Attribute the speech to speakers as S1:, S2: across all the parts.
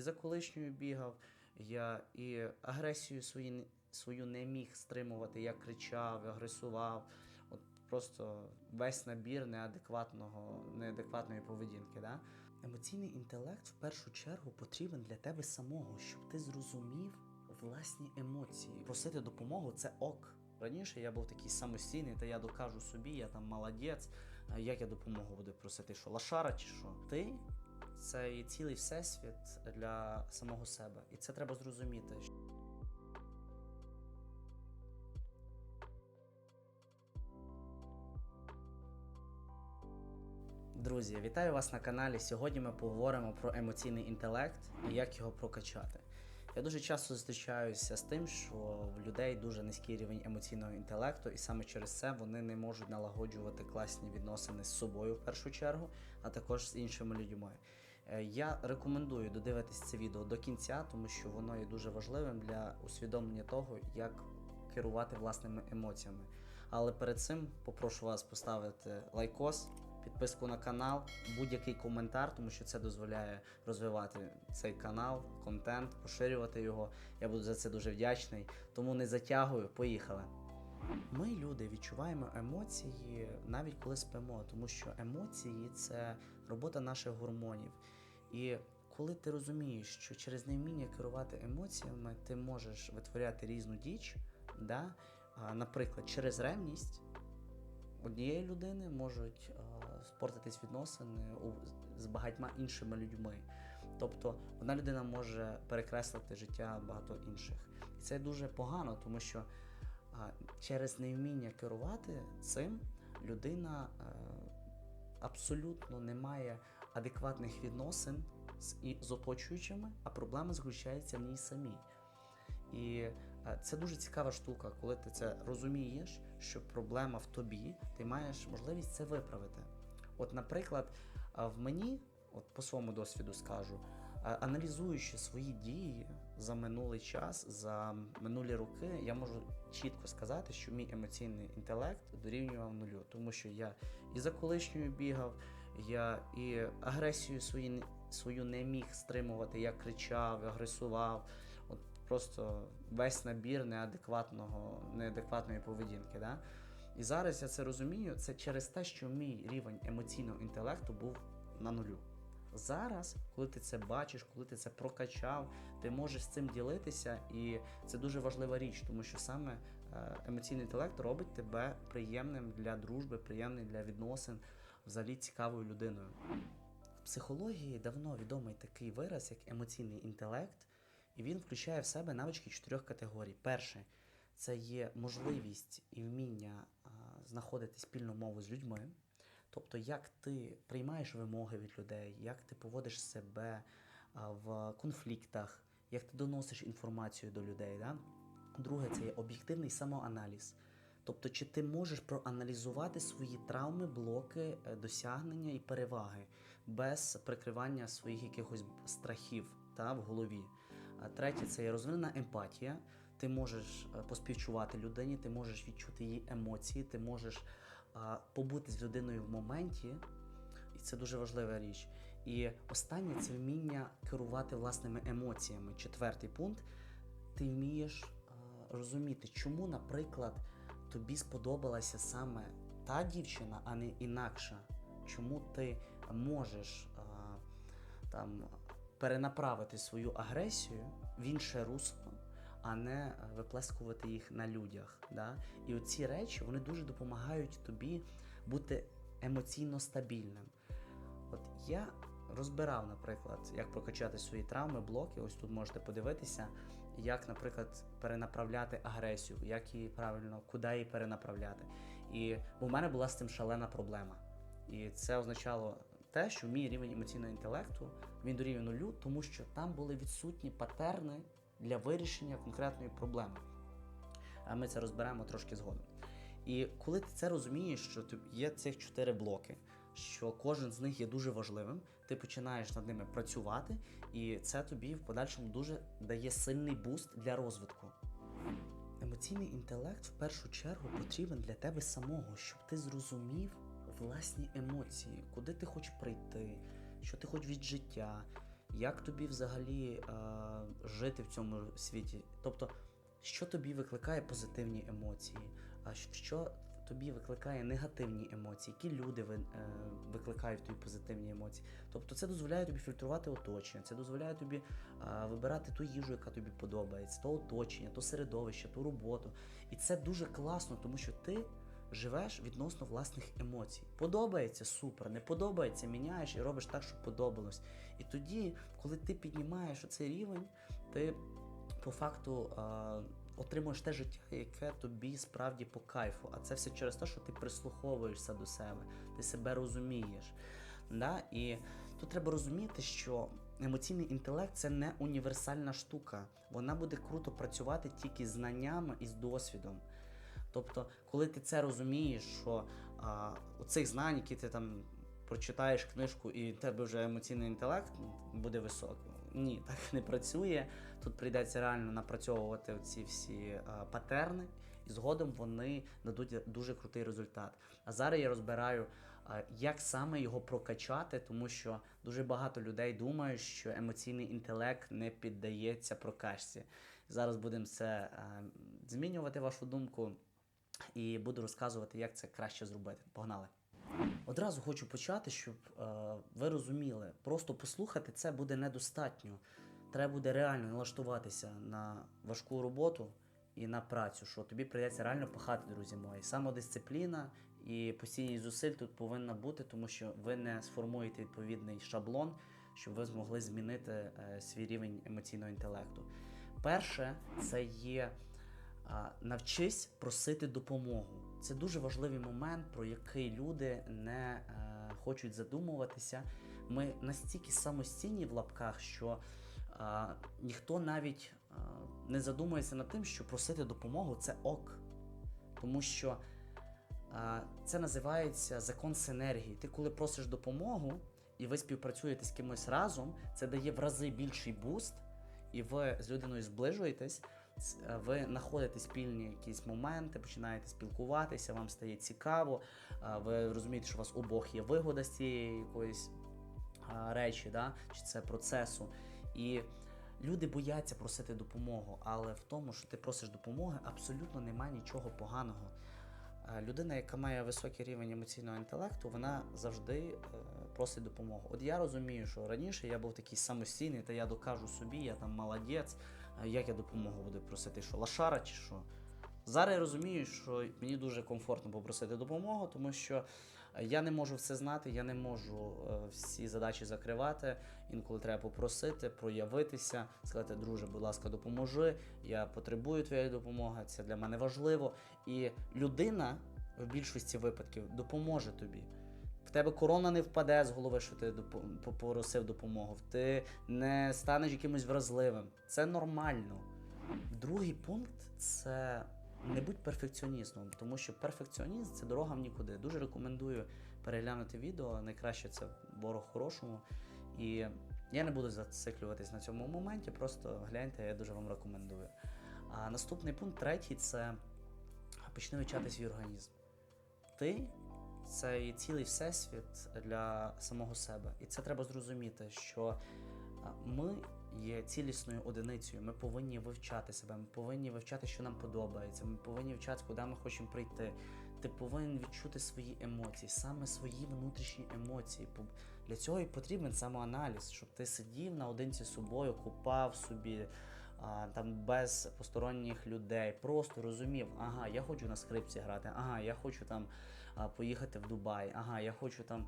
S1: за колишньою бігав, я і агресію свою, свою не міг стримувати. Я кричав, агресував. От просто весь набір неадекватного, неадекватної поведінки. Да? Емоційний інтелект в першу чергу потрібен для тебе самого, щоб ти зрозумів власні емоції. Просити допомогу це ок. Раніше я був такий самостійний, та я докажу собі, я там молодець. Як я допомогу буду просити? Що лашара чи що? Ти це і цілий всесвіт для самого себе. І це треба зрозуміти. Друзі, вітаю вас на каналі. Сьогодні ми поговоримо про емоційний інтелект і як його прокачати. Я дуже часто зустрічаюся з тим, що в людей дуже низький рівень емоційного інтелекту, і саме через це вони не можуть налагоджувати класні відносини з собою в першу чергу, а також з іншими людьми. Е, Я рекомендую додивитись це відео до кінця, тому що воно є дуже важливим для усвідомлення того, як керувати власними емоціями. Але перед цим попрошу вас поставити лайкос, підписку на канал, будь-який коментар, тому що це дозволяє розвивати цей канал, контент, поширювати його. Я буду за це дуже вдячний. Тому не затягую, поїхали. Ми, люди, відчуваємо емоції навіть коли спимо, тому що емоції це робота наших гормонів. І коли ти розумієш, що через невміння керувати емоціями ти можеш витворяти різну діч, да? наприклад, через ревність однієї людини можуть спортитись відносини з багатьма іншими людьми. Тобто одна людина може перекреслити життя багато інших. І це дуже погано, тому що через невміння керувати цим людина е, абсолютно не має адекватних відносин з, і, з оточуючими, а проблема заключається в ній самій. І е, це дуже цікава штука, коли ти це розумієш, що проблема в тобі, ти маєш можливість це виправити. От, наприклад, в мені, от по своєму досвіду скажу, аналізуючи свої дії за минулий час, за минулі роки, я можу чітко сказати, що мій емоційний інтелект дорівнював нулю, тому що я і за колишньою бігав, я і агресію свою, не- свою не міг стримувати, я кричав, агресував. От просто весь набір неадекватного, неадекватної поведінки. Да? І зараз я це розумію, це через те, що мій рівень емоційного інтелекту був на нулю. Зараз, коли ти це бачиш, коли ти це прокачав, ти можеш з цим ділитися, і це дуже важлива річ, тому що саме е, емоційний інтелект робить тебе приємним для дружби, приємним для відносин, взагалі цікавою людиною. В психології давно відомий такий вираз, як емоційний інтелект, і він включає в себе навички чотирьох категорій. Перше це є можливість і вміння знаходити спільну мову з людьми. Тобто, як ти приймаєш вимоги від людей, як ти поводиш себе в конфліктах, як ти доносиш інформацію до людей. Да? Друге, це є об'єктивний самоаналіз. Тобто, чи ти можеш проаналізувати свої травми, блоки, е, досягнення і переваги без прикривання своїх якихось страхів та, в голові. Третє це є розвинена емпатія. Ти можеш е, поспівчувати людині, ти можеш відчути її емоції, ти можеш побути з людиною в моменті, і це дуже важлива річ. І останнє це вміння керувати власними емоціями. Четвертий пункт ти вмієш розуміти, чому, наприклад, тобі сподобалася саме та дівчина, а не інакша. Чому ти можеш а, там перенаправити свою агресію в інше русло, а не виплескувати їх на людях. Да? І оці речі вони дуже допомагають тобі бути емоційно стабільним. От я розбирав, наприклад, як прокачати свої травми, блоки. Ось тут можете подивитися, як, наприклад, перенаправляти агресію, як її правильно, куди її перенаправляти. І бо в мене була з цим шалена проблема. І це означало те, що мій рівень емоційного інтелекту він дорівнює нулю, тому що там були відсутні патерни для вирішення конкретної проблеми. А ми це розберемо трошки згодом. І коли ти це розумієш, що є цих чотири блоки, що кожен з них є дуже важливим, ти починаєш над ними працювати, і це тобі в подальшому дуже дає сильний буст для розвитку. Емоційний інтелект в першу чергу потрібен для тебе самого, щоб ти зрозумів власні емоції, куди ти хочеш прийти, що ти хочеш від життя, як тобі взагалі е, жити в цьому світі. Тобто, що тобі викликає позитивні емоції, а що тобі викликає негативні емоції, які люди е, викликають тобі позитивні емоції. Тобто це дозволяє тобі фільтрувати оточення, це дозволяє тобі е, вибирати ту їжу, яка тобі подобається, то оточення, то середовище, ту роботу. І це дуже класно, тому що ти живеш відносно власних емоцій. Подобається супер, не подобається, міняєш і робиш так, щоб подобалось. І тоді, коли ти піднімаєш оцей рівень, ти по факту а, отримуєш те життя, яке тобі справді по кайфу. А це все через те, що ти прислуховуєшся до себе, ти себе розумієш. Да? І тут треба розуміти, що емоційний інтелект це не універсальна штука. Вона буде круто працювати тільки з знаннями і з досвідом. Тобто, коли ти це розумієш, що а, оцих знань, які ти там прочитаєш книжку, і в тебе вже емоційний інтелект буде високий. Ні, так не працює. Тут прийдеться реально напрацьовувати ці всі а, патерни, і згодом вони дадуть дуже крутий результат. А зараз я розбираю, а, як саме його прокачати, тому що дуже багато людей думають, що емоційний інтелект не піддається прокачці. Зараз будемо це а, змінювати вашу думку і буду розказувати, як це краще зробити. Погнали! Одразу хочу почати, щоб е, ви розуміли, просто послухати це буде недостатньо. Треба буде реально налаштуватися на важку роботу і на працю, що тобі прийдеться реально пахати, друзі мої. Самодисципліна і постійність зусиль тут повинна бути, тому що ви не сформуєте відповідний шаблон, щоб ви змогли змінити е, свій рівень емоційного інтелекту. Перше, це є навчись просити допомогу. Це дуже важливий момент, про який люди не е, хочуть задумуватися. Ми настільки самостійні в лапках, що ніхто навіть не задумується над тим, що просити допомогу це ок. Тому що це називається закон синергії. Ти коли просиш допомогу і ви співпрацюєте з кимось разом, це дає в рази більший буст, і ви з людиною зближуєтесь. Е, ви знаходите спільні якісь моменти, починаєте спілкуватися, вам стає цікаво, е, ви розумієте, що у вас обох є вигода з цієї якоїсь речі, да? чи це процесу. І люди бояться просити допомогу, але в тому, що ти просиш допомоги, абсолютно немає нічого поганого. Е, Людина, яка має високий рівень емоційного інтелекту, вона завжди е, просить допомогу. От я розумію, що раніше я був такий самостійний, та я докажу собі, я там молодець, як я допомогу буду просити, що лашара чи що. Зараз я розумію, що мені дуже комфортно попросити допомогу, тому що е, я не можу все знати, я не можу е, всі задачі закривати. Інколи треба попросити, проявитися, сказати, друже, будь ласка, допоможи. Я потребую твоєї допомоги, це для мене важливо. І людина в більшості випадків допоможе тобі. В тебе корона не впаде з голови, що ти попросив допомогу. Ти не станеш якимось вразливим. Це нормально. Другий пункт це не будь перфекціоністом, тому що перфекціоніст це дорога в нікуди. Дуже рекомендую переглянути відео. Найкраще це ворог хорошому. І я не буду зациклюватись на цьому моменті, просто гляньте, я дуже вам рекомендую. А наступний пункт, третій, це почни вивчати свій організм. Ти це є цілий всесвіт для самого себе. І це треба зрозуміти, що ми є цілісною одиницею. Ми повинні вивчати себе, ми повинні вивчати, що нам подобається. Ми повинні вивчати, куди ми хочемо прийти. Ти повинен відчути свої емоції, саме свої внутрішні емоції. Для цього і потрібен самоаналіз, щоб ти сидів наодинці з собою, купав собі. А, там без посторонніх людей, просто розумів, ага, я хочу на скрипці грати, ага, я хочу там поїхати в Дубай, ага, я хочу там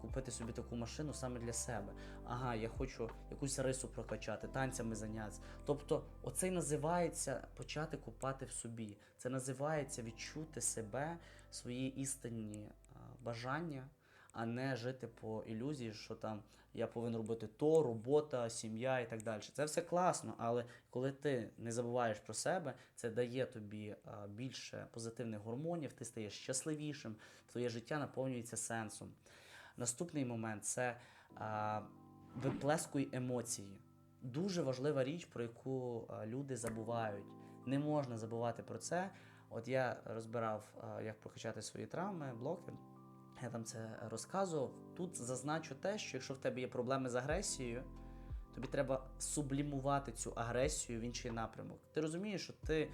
S1: купити собі таку машину саме для себе. Ага, я хочу якусь рису прокачати, танцями зайнятися. Тобто, оце називається почати купати в собі. Це називається відчути себе, свої істинні бажання, а не жити по ілюзії, що там я повинен робити то, робота, сім'я і так далі. Це все класно, але коли ти не забуваєш про себе, це дає тобі більше позитивних гормонів, ти стаєш щасливішим, твоє життя наповнюється сенсом. Наступний момент це виплескуй емоції. Дуже важлива річ, про яку люди забувають. Не можна забувати про це. От я розбирав, як прокачати свої травми, блоки. Я там це розказував. Тут зазначу те, що якщо в тебе є проблеми з агресією, Тобі треба сублімувати цю агресію в інший напрямок. Ти розумієш, що ти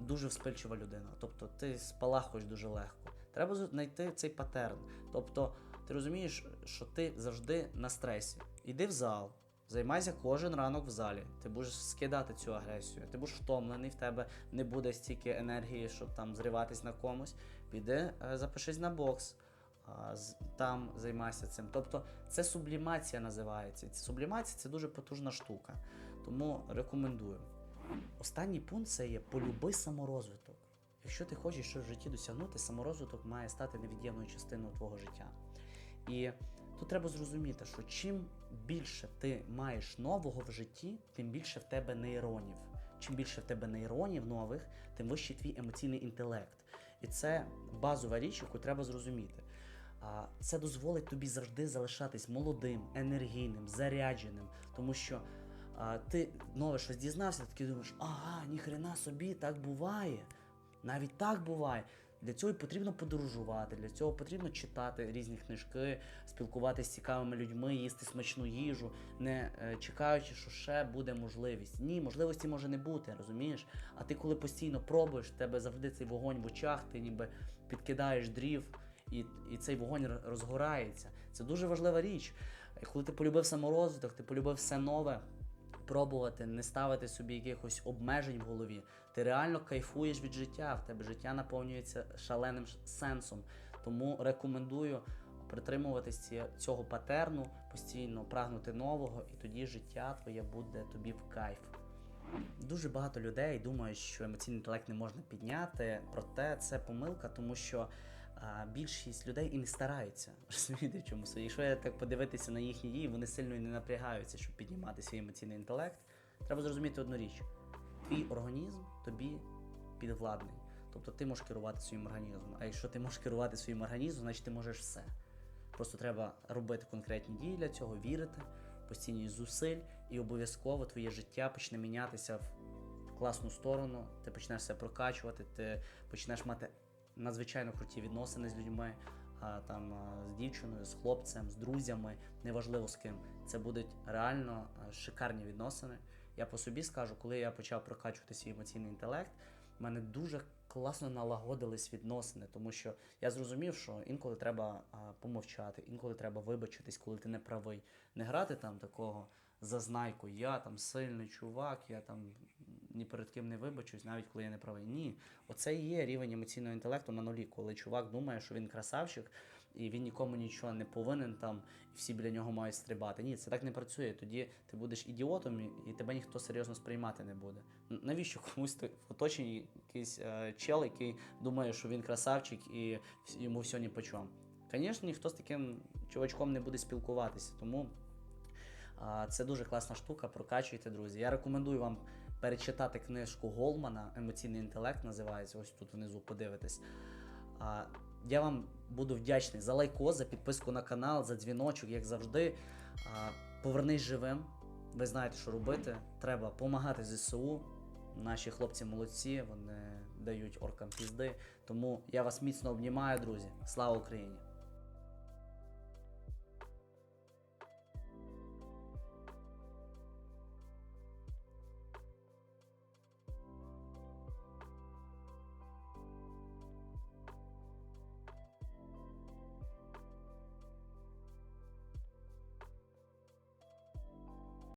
S1: дуже вспильчива людина, тобто ти спалахуєш дуже легко. Треба знайти цей патерн. Тобто, ти розумієш, що ти завжди на стресі. Іди в зал, займайся кожен ранок в залі. Ти будеш скидати цю агресію. Ти будеш втомлений, в тебе не буде стільки енергії, щоб там зриватись на комусь. Піди, е, запишись на бокс. Там займайся цим. Тобто це сублімація називається. Сублімація це дуже потужна штука. Тому рекомендую. Останній пункт це є полюби саморозвиток. Якщо ти хочеш щось в житті досягнути, саморозвиток має стати невід'ємною частиною твого життя. І тут треба зрозуміти, що чим більше ти маєш нового в житті, тим більше в тебе нейронів. Чим більше в тебе нейронів нових, тим вищий твій емоційний інтелект. І це базова річ, яку треба зрозуміти. А, Це дозволить тобі завжди залишатись молодим, енергійним, зарядженим, тому що ти нове щось дізнався, такий думаєш, ага, ніхрена собі, так буває. Навіть так буває. Для цього потрібно подорожувати, для цього потрібно читати різні книжки, спілкуватися з цікавими людьми, їсти смачну їжу, не е, чекаючи, що ще буде можливість. Ні, можливості може не бути, розумієш? А ти коли постійно пробуєш, в тебе завжди цей вогонь в очах, ти ніби підкидаєш дрів, і, і цей вогонь розгорається. Це дуже важлива річ. Коли ти полюбив саморозвиток, ти полюбив все нове, пробувати, не ставити собі якихось обмежень в голові. Ти реально кайфуєш від життя, в тебе життя наповнюється шаленим сенсом. Тому рекомендую притримуватись цього патерну, постійно прагнути нового, і тоді життя твоє буде тобі в кайф. Дуже багато людей думають, що емоційний інтелект не можна підняти, проте це помилка, тому що а, більшість людей і не стараються. Розумієте, в чому суть? Якщо я так подивитися на їхні дії, вони сильно і не напрягаються, щоб піднімати свій емоційний інтелект. Треба зрозуміти одну річ: твій організм тобі підвладний. Тобто ти можеш керувати своїм організмом. А якщо ти можеш керувати своїм організмом, значить ти можеш все. Просто треба робити конкретні дії для цього, вірити, постійні зусиль, і обов'язково твоє життя почне мінятися в класну сторону. Ти почнеш себе прокачувати, ти почнеш мати надзвичайно круті відносини з людьми, там, з дівчиною, з хлопцем, з друзями, неважливо з ким. Це будуть реально шикарні відносини. Я по собі скажу, коли я почав прокачувати свій емоційний інтелект, в мене дуже класно налагодились відносини, тому що я зрозумів, що інколи треба помовчати, інколи треба вибачитись, коли ти не правий. Не грати там такого зазнайку, я там сильний чувак, я там ні перед ким не вибачусь, навіть коли я не правий. Ні, оце і є рівень емоційного інтелекту на нулі, коли чувак думає, що він красавчик, і він нікому нічого не повинен там, і всі біля нього мають стрибати. Ні, це так не працює. Тоді ти будеш ідіотом, і- тебе ніхто серйозно сприймати не буде. Навіщо комусь в оточенні якийсь е, чел, який думає, що він красавчик і йому все ні по чому? Звісно, ніхто з таким чувачком не буде спілкуватися, тому це дуже класна штука. Прокачуйте, друзі. Я рекомендую вам перечитати книжку Голмана Емоційний інтелект називається. Ось тут внизу подивитесь. А, я вам буду вдячний за лайкос, за підписку на канал, за дзвіночок, як завжди. Повернись живим. Ви знаєте, що робити. Треба допомагати ЗСУ. Наші хлопці молодці, вони дають оркам пізди. Тому я вас міцно обнімаю, друзі. Слава Україні!